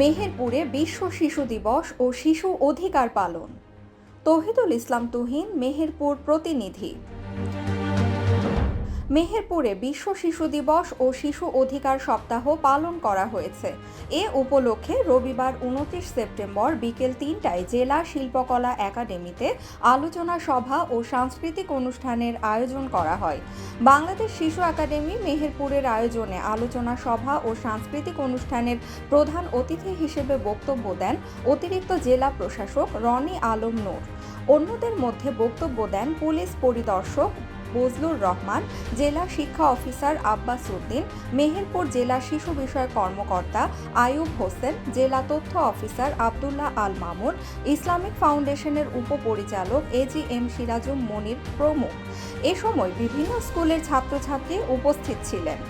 মেহেরপুরে বিশ্ব শিশু দিবস ও শিশু অধিকার পালন। তহিদুল ইসলাম তুহিন মেহেরপুর প্রতিনিধি। মেহেরপুরে বিশ্ব শিশু দিবস ও শিশু অধিকার সপ্তাহ পালন করা হয়েছে। এ উপলক্ষে রবিবার উনত্রিশ সেপ্টেম্বর বিকেল তিনটায় জেলা শিল্পকলা একাডেমিতে আলোচনা সভা ও সাংস্কৃতিক অনুষ্ঠানের আয়োজন করা হয়। বাংলাদেশ শিশু একাডেমি মেহেরপুরের আয়োজনে আলোচনা সভা ও সাংস্কৃতিক অনুষ্ঠানের প্রধান অতিথি হিসেবে বক্তব্য দেন অতিরিক্ত জেলা প্রশাসক রনি আলম নূর। অন্যদের মধ্যে বক্তব্য দেন পুলিশ পরিদর্শক বজলুর রহমান, জেলা শিক্ষা অফিসার আব্বাস উদ্দিন, মেহেরপুর জেলা শিশু বিষয়ক কর্মকর্তা আয়ুব হোসেন, জেলা তথ্য অফিসার আবদুল্লাহ আল মামুন, ইসলামিক ফাউন্ডেশনের উপপরিচালক এ জি এম সিরাজুম মনির প্রমুখ। এ সময় বিভিন্ন স্কুলের ছাত্রছাত্রী উপস্থিত ছিলেন।